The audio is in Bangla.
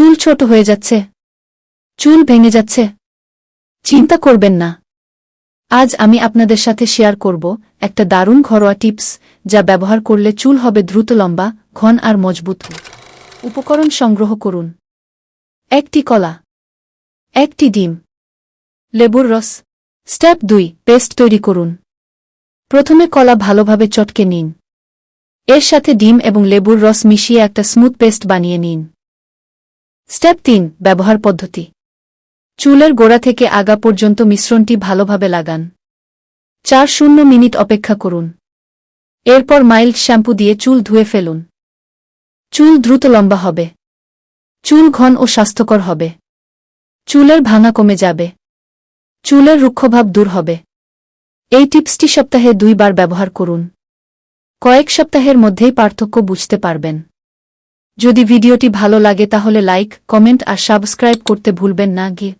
চুল ছোট হয়ে যাচ্ছে। চুল ভেঙে যাচ্ছে। চিন্তা করবেন না। আজ আমি আপনাদের সাথে শেয়ার করব একটা দারুণ ঘরোয়া টিপস যা ব্যবহার করলে চুল হবে দ্রুত লম্বা, ঘন আর মজবুত। উপকরণ সংগ্রহ করুন। একটি কলা। একটি ডিম। লেবুর রস। স্টেপ দুই, পেস্ট তৈরি করুন। প্রথমে কলা ভালোভাবে চটকে নিন। এর সাথে ডিম এবং লেবুর রস মিশিয়ে একটা স্মুথ পেস্ট বানিয়ে নিন। স্টেপ তিন, ব্যবহার পদ্ধতি। চুলের গোড়া থেকে আগা পর্যন্ত মিশ্রণটি ভালোভাবে লাগান। চার শূন্য মিনিট অপেক্ষা করুন। এরপর মাইল্ড শ্যাম্পু দিয়ে চুল ধুয়ে ফেলুন। চুল দ্রুত লম্বা হবে। চুল ঘন ও স্বাস্থ্যকর হবে। চুলের ভাঙা কমে যাবে। চুলের রুক্ষভাব দূর হবে। এই টিপসটি সপ্তাহে দুইবার ব্যবহার করুন। কয়েক সপ্তাহের মধ্যেই পার্থক্য বুঝতে পারবেন। যদি ভিডিওটি ভালো লাগে তাহলে লাইক কমেন্ট আর সাবস্ক্রাইব করতে ভুলবেন না গিয়ে